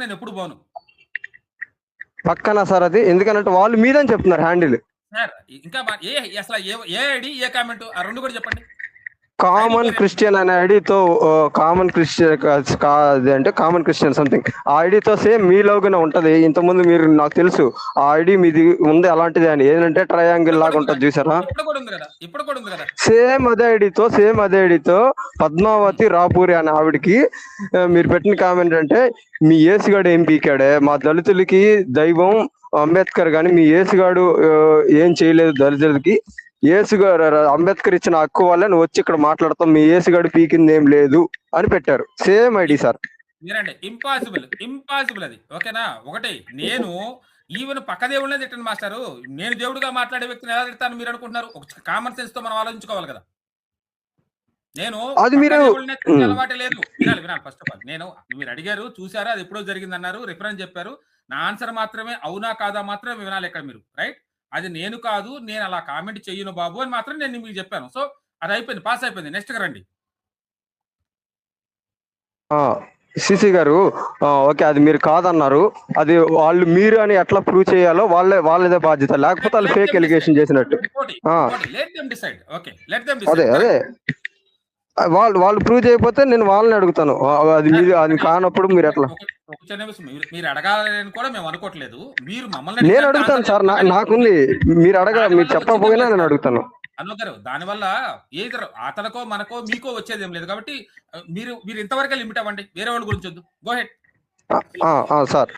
నేను ఎప్పుడు పోను. పక్కన సార్ అది? ఎందుకనంటే వాళ్ళు మీదని చెప్తున్నారు హ్యాండిల్. సార్ ఇంకా ఏ అసలు ఏ ఏ ఐడి ఏ కామెంట్ ఆ రెండు కూడా చెప్పండి. కామన్ క్రిస్టియన్ అనే ఐడితో కామన్ క్రిస్టియన్ అంటే కామన్ క్రిస్టియన్ సంథింగ్. ఆ ఐడితో సేమ్ మీ లోగానే ఉంటది. ఇంతకుముందు మీరు నాకు తెలుసు ఆ ఐడి మీది ఉంది అలాంటిది అని. ఏంటంటే ట్రయాంగిల్ లాగా ఉంటది చూసారా? సేమ్ అదే ఐడితో సేమ్ అదే ఐడితో పద్మావతి రాపూరి అనే ఆవిడకి మీరు పెట్టిన కామెంట్ అంటే మీ ఏసుగాడు ఏం పీకాడే? మా దళితులకి దైవం అంబేద్కర్ గాని మీ ఏసుగాడు ఏం చేయలేదు దళితులకి. ఏసుగారు అంబేద్కర్ ఇచ్చిన హక్కు వల్ల నువ్వు వచ్చి ఇక్కడ మాట్లాడతావు. మీ ఏసుగాడు పీకింది ఏం లేదు అని పెట్టారు. Same ID sir. మీరండి ఇంపాసిబుల్. ఇంపాసిబుల్ అది. ఓకేనా? ఒకటి నేను ఈవెన్ పక్క దేవుళ్ళనే తిట్టండి మాస్టారు. నేను దేవుడిగా మాట్లాడే వ్యక్తిని ఎలా తిడతాను మీరు అనుకుంటున్నారు? ఒక కామన్ సెన్స్తో మనం ఆలోచించుకోవాలి కదా. నేను అది మీరు-. అలవాటే లేదు. వినాలి వినాలి. ఫస్ట్ ఆఫ్ ఆల్ నేను మీరు అడిగారు చూసారా అది ఎప్పుడో జరిగింది అన్నారు రిఫరెన్స్ చెప్పారు. నా ఆన్సర్ మాత్రమే అవునా కాదా మాత్రమే వినాలి ఇక్కడ మీరు. రైట్ అది నేను కాదు నేను అలా కామెంట్ చెయ్యను బాబు అని మాత్రం నేను మీకు చెప్పాను. సో అది అయిపోయింది పాస్ అయిపోయింది. నెక్స్ట్ రండి. సిసి గారు ఓకే అది మీరు కాదన్నారు. అది వాళ్ళు మీరు అని ఎట్లా ప్రూవ్ చేయాలో వాళ్ళే వాళ్ళదే బాధ్యత. లేకపోతే వాళ్ళు ఫేక్ ఎలిగేషన్ చేసినట్టు. అదే అదే. వాళ్ళు వాళ్ళు ప్రూవ్ చేయకపోతే నేను వాళ్ళని అడుగుతాను. అది మీరు అది కానప్పుడు మీరు ఎట్లా? మీరు- అడగాలని కూడా మేము అనుకోవట్లేదు. మీరు మమ్మల్ని నేను అడుగుతాను సార్ నాకుంది. మీరు అడగ మీరు చెప్పకపోయినా నేను అడుగుతాను. అను గారు దానివల్ల ఏదో అతనికో మనకో మీకో వచ్చేది ఏం లేదు కాబట్టి మీరు మీరు ఇంతవరకే లిమిట్ అవ్వండి. వేరే వాళ్ళ గురించి వద్దు. Go ahead sir.